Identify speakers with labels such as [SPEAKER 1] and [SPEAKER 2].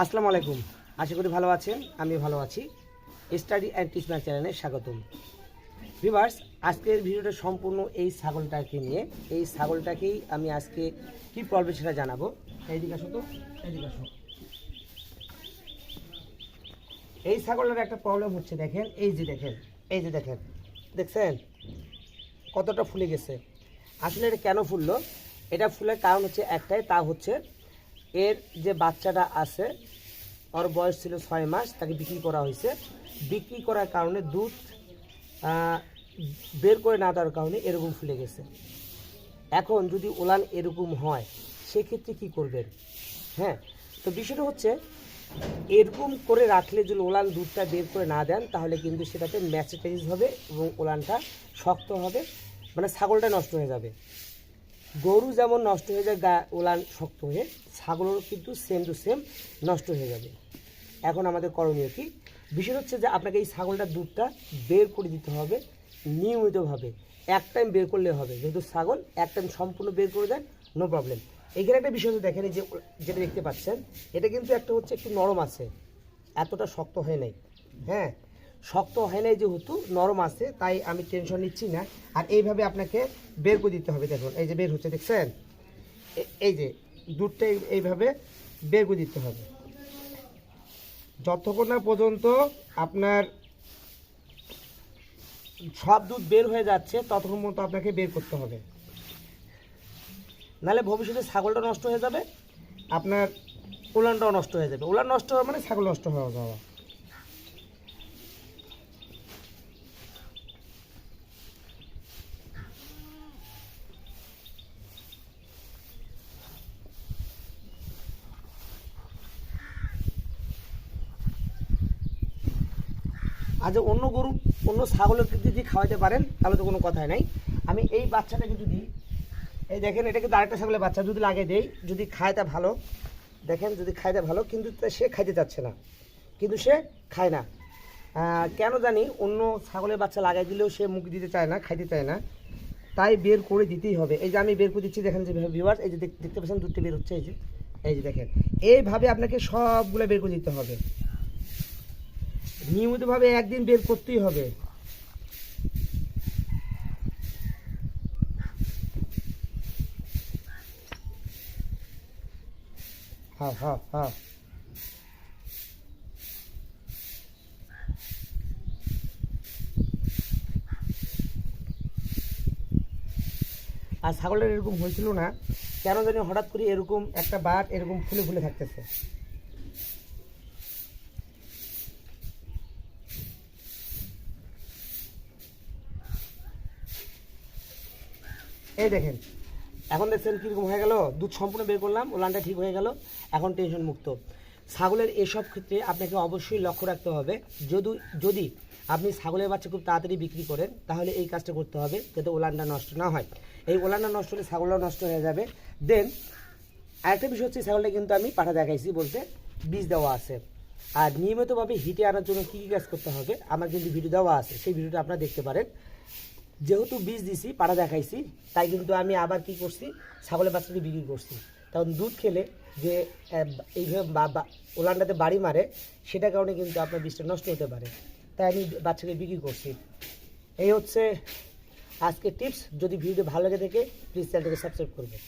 [SPEAKER 1] আসসালামু আলাইকুম। আশা করি ভালো আছেন আমি ভালো আছি। স্টাডি অ্যান্ড টিচমার চ্যানেলে স্বাগতম। ভিভার্স আজকের ভিডিওটা সম্পূর্ণ এই ছাগলটাকে নিয়ে, এই ছাগলটাকেই আমি আজকে কি প্রবলেম সেটা জানাব। এইদিকে আসো তো, এইদিকে আসো। এই ছাগলটার একটা প্রবলেম হচ্ছে, দেখেন, এই যে দেখেন, এই যে দেখেন, দেখছেন? কতটা ফুলে গেছে। আসলে এটা কেন ফুললো? এটা ফুলের কারণ হচ্ছে একটাই, তা হচ্ছে এর যে বাচ্চাটা আছে, ওর বয়স ছিল ছয় মাস, তাকে বিক্রি করা হয়েছে। বিক্রি করার কারণে দুধ বের করে না দেওয়ার কারণে এরকম ফুলে গেছে। এখন যদি ওলান এরকম হয়, সেক্ষেত্রে কি করবেন? হ্যাঁ তো বিষয়টা হচ্ছে, এরকম করে রাখলে যদি ওলান দুধটা বের করে না দেন, তাহলে কিন্তু সেটাতে ম্যাচেটাইজ হবে এবং ওলানটা শক্ত হবে মানে ছাগলটা নষ্ট হয়ে যাবে। গরু যেমন নষ্ট হয়ে যায়, গা ওলান শক্ত হয়ে ছাগলেরও কিন্তু সেম টু সেম নষ্ট হয়ে যাবে। এখন আমাদের করণীয় কি? বিষয় হচ্ছে যে আপনাকে এই ছাগলটার দুধটা বের করে দিতে হবে নিয়মিতভাবে। এক টাইম বের করলে হবে। যেহেতু ছাগল, এক টাইম সম্পূর্ণ বের করে দেন নো প্রবলেম এখানে একটা বিষয় দেখেন যে যেটা দেখতে পাচ্ছেন, এটা কিন্তু একটা হচ্ছে একটু নরম আছে, এতটা শক্ত হয় নাই। হ্যাঁ? শক্ত নাই যেহেতু, নরম আছে, তাই আমি টেনশন নিচ্ছি না। আর এইভাবে আপনাকে বের করে দিতে হবে, দেখুন, এই যে বের হচ্ছে, দেখছেন? এই যে দুধটা এই- এইভাবে বের করে দিতে হবে। যতক্ষণ না পর্যন্ত আপনার সব দুধ বের হয়ে যাচ্ছে, ততক্ষণ পর্যন্ত আপনাকে বের করতে হবে। নাহলে ভবিষ্যতে ছাগলটা নষ্ট হয়ে যাবে, আপনার উলানটাও নষ্ট হয়ে যাবে। উলান নষ্ট হওয়া মানে ছাগল নষ্ট হয়ে যাওয়া আজ অন্য গরু, অন্য ছাগলকে যদি খাওয়াতে পারেন, তাহলে তো কোনো কথাই নাই। আমি এই বাচ্চাটাকে যদি এই দেখেন, এটা কিন্তু আরেকটা ছাগলের বাচ্চা, যদি লাগে দেই, যদি খায় তা ভালো, দেখেন, যদি খায় তা ভালো, কিন্তু সে খাইতে চাচ্ছে না। কিন্তু সে খায় না। কেন জানি অন্য ছাগলের বাচ্চা লাগাই দিলেও সে মুখ দিতে চায় না, খাইতে চায় না। তাই বের করে দিতেই হবে। এই যে আমি বের করে দিচ্ছি, দেখেন যে ভিউয়ার্স এই যে দেখতে পাচ্ছেন, দুধটা বের হচ্ছে, এই যে এই যে দেখেন। এইভাবে আপনাকে সবগুলো বের করে দিতে হবে। নিয়মিতভাবে একদিন বের করতেই হবে। হ্যাঁ হ্যাঁ হ্যাঁ। আর ছাগলের এরকম হয়েছিল না, কেন জানি হঠাৎ করে এরকম একটা বাট এরকম ফুলে ফুলে থাকতেছে। এই দেখেন, এখন দেখছেন কীরকম হয়ে গেল? দুধ সম্পূর্ণ বের করলাম ওলানটা ঠিক হয়ে গেল, এখন টেনশন মুক্ত। ছাগলের এসব ক্ষেত্রে আপনাকে অবশ্যই লক্ষ্য রাখতে হবে, যদি যদি আপনি ছাগলের বাচ্চা খুব তাড়াতাড়ি বিক্রি করেন, তাহলে এই কাজটা করতে হবে যাতে ওলানটা নষ্ট না হয়। এই ওলানটা নষ্ট হলে ছাগলটাও নষ্ট হয়ে যাবে। দেন আরেকটা বিষয় হচ্ছে ছাগলটা কিন্তু আমি পাঠা দেখাইছি বলতে বীজ দেওয়া আছে। আর নিয়মিতভাবে হিটে আনার জন্য কী কী কাজ করতে হবে, আমার কিন্তু ভিডিও দেওয়া আছে, সেই ভিডিওটা আপনারা দেখতে পারেন। যেহেতু বীজ দিছি, পাড়া দেখাইছি, তাই কিন্তু আমি আবার কি করছি, ছাগলের বাচ্চাকে বিক্রি করছি। তখন দুধ খেলে যে এইভাবে ওলানটাতে বাড়ি মারে সেটা কারণে কিন্তু আপনার বীজটা নষ্ট হতে পারে। তাই আমি বাচ্চাকে বিক্রি করছি। এই হচ্ছে আজকে টিপস যদি ভিডিও ভালো লাগে থাকে প্লিজ চ্যানেলটাকে সাবস্ক্রাইব করবেন।